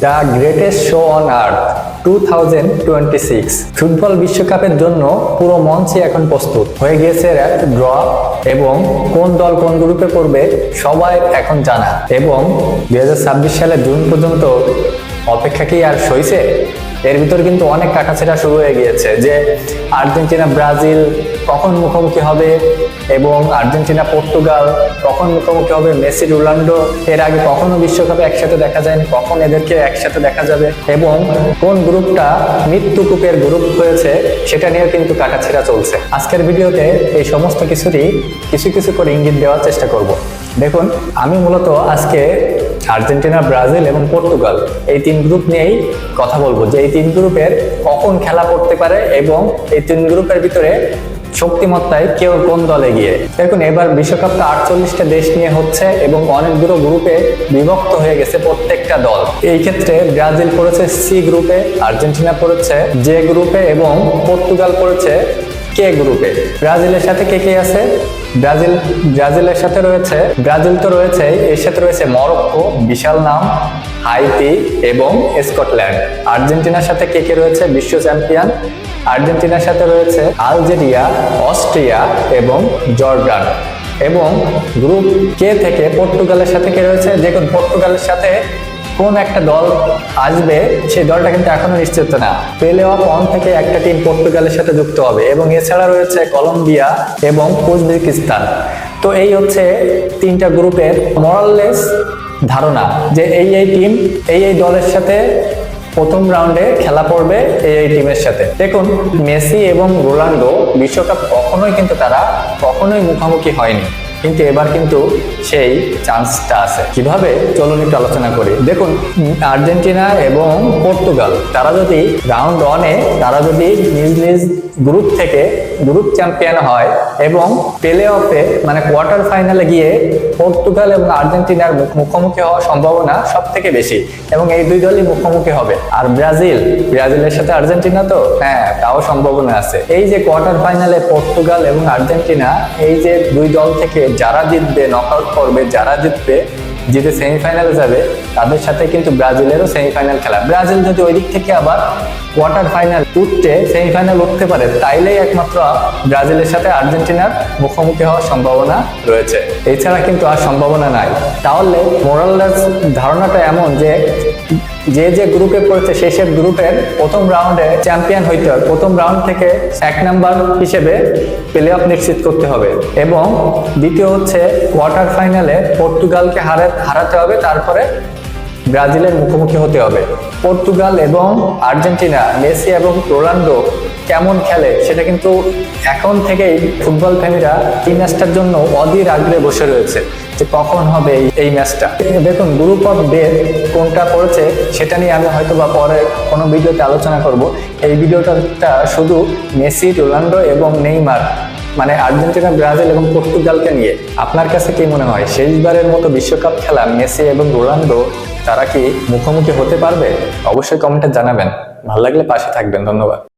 The greatest show on earth, to football বিশ্বকাপের জন্য পুরো মঞ্চে এখন প্রস্তুত। হয়ে গিয়েছে ড্র এবং কোন দল কোন গ্রুপে পড়বে সবাই এখন জানা। এবং দুই সালের জুন পর্যন্ত অপেক্ষা কি আর সইছে। এর ভিতর কিন্তু অনেক কাটাছেড়া শুরু হয়ে গিয়েছে যে আর্জেন্টিনা, ব্রাজিল কখন মুখোমুখি হবে এবং আর্জেন্টিনা, পর্তুগাল কখন মুখোমুখি হবে? মেসি রোনাল্ডো এর আগে কখনো বিশ্বকাপে একসাথে দেখা যায়নি, কখন এদেরকে একসাথে দেখা যাবে? এবং কোন গ্রুপটা মৃত্যু কূপের গ্রুপ হয়েছে, সেটা নিয়েও কিন্তু কাটাছেড়া চলছে। আজকের ভিডিওতে এই সমস্ত কিছুরই কিছু কিছু করে ইঙ্গিত দেওয়ার চেষ্টা করব। দেখুন, আমি মূলত আজকে আর্জেন্টিনা, ব্রাজিল এবং পর্তুগাল এই তিন গ্রুপ নিয়েই কথা বলব। যে এই তিন গ্রুপের কখন খেলা পড়তে পারে এবং এই তিন গ্রুপের ভিতরে শক্তিমত্তায় কেউ কোন দলে গিয়ে। দেখুন, এবার বিশ্বকাপটা আটচল্লিশটা দেশ নিয়ে হচ্ছে এবং অনেকগুলো গ্রুপে বিভক্ত হয়ে গেছে প্রত্যেকটা দল। এই ক্ষেত্রে ব্রাজিল পড়েছে সি গ্রুপে আর্জেন্টিনা পড়েছে জে গ্রুপে এবং পর্তুগাল পড়েছে কে গ্রুপে ব্রাজিলের সাথে কে কে আছে? ব্রাজিল, ব্রাজিলের সাথে রয়েছে, ব্রাজিল তো রয়েছে, এর সাথে রয়েছে মরক্কো, বিশাল নাম, হাইতি এবং স্কটল্যান্ড। আর্জেন্টিনার সাথে কে কে রয়েছে? বিশ্ব চ্যাম্পিয়ন আর্জেন্টিনার সাথে রয়েছে আলজেরিয়া, অস্ট্রিয়া এবং জর্ডান। এবং গ্রুপ কে থেকে পর্তুগালের সাথে কে রয়েছে? দেখুন, পর্তুগালের সাথে কোন একটা দল আসবে, সেই দলটা কিন্তু এখনও নিশ্চিত না। পেলে অফ অন থেকে একটা টিম পর্তুগালের সাথে যুক্ত হবে এবং এছাড়া রয়েছে কলম্বিয়া এবং উজবেকিস্তান। তো এই হচ্ছে তিনটা গ্রুপের মরাললেস ধারণা যে এই এই টিম, এই এই দলের সাথে প্রথম রাউন্ডে খেলা পড়বে এই টিমের সাথে। দেখুন, মেসি এবং রোনাল্ডো বিশ্বকাপ কখনোই কিন্তু তারা কখনোই মুখোমুখি হয়নি। কিন্তু এবার কিন্তু সেই চান্সটা আছে। কীভাবে? চলুন একটু আলোচনা করি। দেখুন, আর্জেন্টিনা এবং পর্তুগাল, তারা যদি রাউন্ড ওয়ানে তারা যদি নিজ নিজ গ্রুপ থেকে গ্রুপ চ্যাম্পিয়ন হয় এবং প্লে অফে মানে কোয়ার্টার ফাইনালে গিয়ে পর্তুগাল এবং আর্জেন্টিনার মুখোমুখি হওয়ার সম্ভাবনা সব থেকে বেশি এবং এই দুই দলই মুখোমুখি হবে। আর ব্রাজিল, ব্রাজিলের সাথে আর্জেন্টিনা তো? হ্যাঁ তাও সম্ভাবনা আছে। এই যে কোয়ার্টার ফাইনালে পর্তুগাল এবং আর্জেন্টিনা, এই যে দুই দল থেকে যারা জিতবে নকআউট করবে যারা জিতবে জিতে সেমিফাইনালে যাবে, তাদের সাথে কিন্তু ব্রাজিলেরও সেমিফাইনাল খেলা। ব্রাজিল যদি ওই দিক থেকে আবার কোয়ার্টার ফাইনাল উঠতে সেমিফাইনাল উঠতে পারে, তাইলেই একমাত্র ব্রাজিলের সাথে আর্জেন্টিনার মুখোমুখি হওয়ার সম্ভাবনা রয়েছে। এছাড়া কিন্তু আর সম্ভাবনা নাই। তাহলে মোরালদার ধারণাটা এমন যে যে যে গ্রুপে পড়েছে সেই সব গ্রুপের প্রথম রাউন্ডে চ্যাম্পিয়ন হইতে হয়। প্রথম রাউন্ড থেকে এক নাম্বার হিসেবে প্লে অফ নিশ্চিত করতে হবে। এবং দ্বিতীয় হচ্ছে কোয়ার্টার ফাইনালে পর্তুগালকে হারে হারাতে হবে, তারপরে ব্রাজিলের মুখোমুখি হতে হবে। পর্তুগাল এবং আর্জেন্টিনা, মেসি এবং রোনাল্ডো কেমন খেলে সেটা কিন্তু এখন থেকেই ফুটবল প্রেমীরা এই ম্যাচটার জন্য অধীর আগ্রহে বসে রয়েছে যে কখন হবে এই- এই ম্যাচটা। দেখুন গ্রুপ অফ ডেথ কোনটা পড়েছে সেটা নিয়ে আমি হয়তো বা পরে কোনো ভিডিওতে আলোচনা করব। এই ভিডিওটা শুধু মেসি রোনাল্ডো এবং নেইমার মানে আর্জেন্টিনা, ব্রাজিল এবং পর্তুগালকে নিয়ে। আপনার কাছে কি মনে হয়? শেষবারের মতো বিশ্বকাপ খেলা মেসি এবং রোনাল্ডো তারা কি মুখোমুখি হতে পারবে? অবশ্যই কমেন্টে জানাবেন। ভালো লাগলে পাশে থাকবেন। ধন্যবাদ।